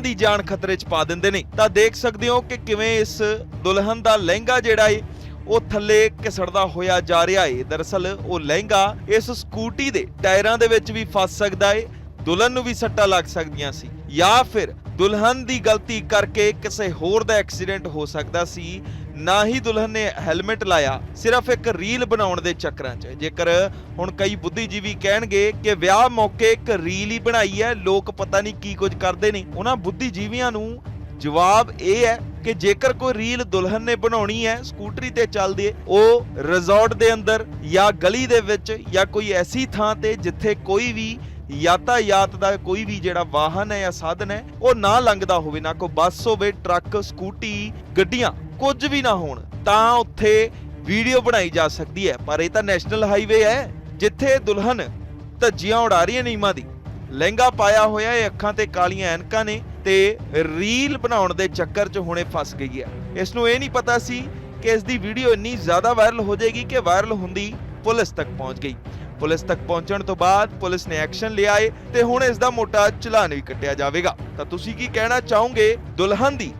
ਦੀ ਜਾਨ ਖਤਰੇ 'ਚ ਪਾ ਦਿੰਦੇ ਨੇ। ਤਾਂ ਦੇਖ ਸਕਦੇ ਹੋ ਕਿ ਕਿਵੇਂ ਇਸ ਦੁਲਹਨ ਦਾ ਲਹਿੰਗਾ ਜਿਹੜਾ ਏ, ਉਹ ਥੱਲੇ ਘਿਸੜਦਾ ਹੋਇਆ ਜਾ ਰਿਹਾ ਏ। ਦਰਅਸਲ ਉਹ ਲਹਿੰਗਾ ਇਸ ਸਕੂਟੀ ਦੇ ਟਾਇਰਾਂ ਦੇ ਵਿੱਚ ਵੀ ਫਸ ਸਕਦਾ ਏ। ਦੁਲਹਨ ਨੂੰ ਵੀ ਸੱਟਾਂ ਲੱਗ ਸਕਦੀਆਂ ਸੀ ਜਾਂ ਫਿਰ ਦੁਲਹਨ ਦੀ ਗਲਤੀ ਕਰਕੇ ਕਿਸੇ ਹੋਰ ਦਾ ਐਕਸੀਡੈਂਟ ਹੋ ਸਕਦਾ ਸੀ। ਨਾ ਹੀ ਦੁਲਹਨ ਨੇ ਹੈਲਮਟ ਲਾਇਆ, ਸਿਰਫ ਇੱਕ ਰੀਲ ਬਣਾਉਣ ਦੇ ਚੱਕਰਾਂ 'ਚ। ਜੇਕਰ ਹੁਣ ਕਈ ਬੁੱਧੀਜੀਵੀ ਕਹਿਣਗੇ ਕਿ ਵਿਆਹ ਮੌਕੇ ਇੱਕ ਰੀਲ ਹੀ ਬਣਾਈ ਹੈ, ਲੋਕ ਪਤਾ ਨਹੀਂ ਕੀ ਕੁਝ ਕਰਦੇ ਨੇ। ਉਹਨਾਂ ਬੁੱਧੀਜੀਵੀਆਂ ਨੂੰ ਜਵਾਬ ਇਹ ਹੈ ਕਿ ਜੇਕਰ ਕੋਈ ਰੀਲ ਦੁਲਹਨ ਨੇ ਬਣਾਉਣੀ ਹੈ, ਸਕੂਟਰੀ ਤੇ ਚੱਲਦੀ ਹੈ, ਉਹ ਰਿਜ਼ੋਰਟ ਦੇ ਅੰਦਰ ਜਾਂ ਗਲੀ ਦੇ ਵਿੱਚ ਜਾਂ ਕੋਈ ਐਸੀ ਥਾਂ ਤੇ ਜਿੱਥੇ ਕੋਈ ਵੀ ਯਾਤਾਯਾਤ ਦਾ ਕੋਈ ਵੀ ਜਿਹੜਾ ਵਾਹਨ ਹੈ ਜਾਂ ਸਾਧਨ ਹੈ, ਉਹ ਨਾ ਲੰਘਦਾ ਹੋਵੇ, ਨਾ ਕੋਈ ਬੱਸ ਹੋਵੇ, ਟਰੱਕ, ਸਕੂਟੀ, ਗੱਡੀਆਂ, ਕੁਝ ਵੀ ਨਾ ਹੋਣ, ਤਾਂ ਉੱਥੇ ਵੀਡੀਓ ਬਣਾਈ ਜਾ ਸਕਦੀ ਹੈ। ਪਰ ਇਹ ਤਾਂ ਨੈਸ਼ਨਲ ਹਾਈਵੇ ਹੈ, ਜਿੱਥੇ ਦੁਲਹਨ ਧੱਜੀਆਂ ਉਡਾ ਰਹੀਆਂ ਹੈ ਨਿਯਮਾਂ ਦੀ। ਲਹਿੰਗਾ ਪਾਇਆ ਹੋਇਆ, ਇਹ ਅੱਖਾਂ ਤੇ ਕਾਲੀਆਂ ਐਨਕਾਂ ਨੇ ਤੇ ਰੀਲ ਬਣਾਉਣ ਦੇ ਚੱਕਰ 'ਚ ਹੁਣੇ ਫਸ ਗਈ ਹੈ। ਇਸ ਨੂੰ ਇਹ ਨਹੀਂ ਪਤਾ ਸੀ ਕਿ ਇਸ ਦੀ ਵੀਡੀਓ ਇੰਨੀ ਜ਼ਿਆਦਾ ਵਾਇਰਲ ਹੋ ਜਾਏਗੀ ਕਿ ਵਾਇਰਲ ਹੁੰਦੀ ਪੁਲਿਸ ਤੱਕ ਪਹੁੰਚ ਗਈ। ਪੁਲਿਸ ਤੱਕ ਪਹੁੰਚਣ ਤੋਂ ਬਾਅਦ ਪੁਲਿਸ ਨੇ ਐਕਸ਼ਨ ਲਿਆ ਏ ਤੇ ਹੁਣ ਇਸ ਦਾ ਮੋਟਾ ਚਲਾਨ ਵੀ ਕੱਟਿਆ ਜਾਵੇਗਾ। ਤਾਂ ਤੁਸੀਂ ਕੀ ਕਹਿਣਾ ਚਾਹੋਗੇ ਦੁਲਹਨ ਦੀ?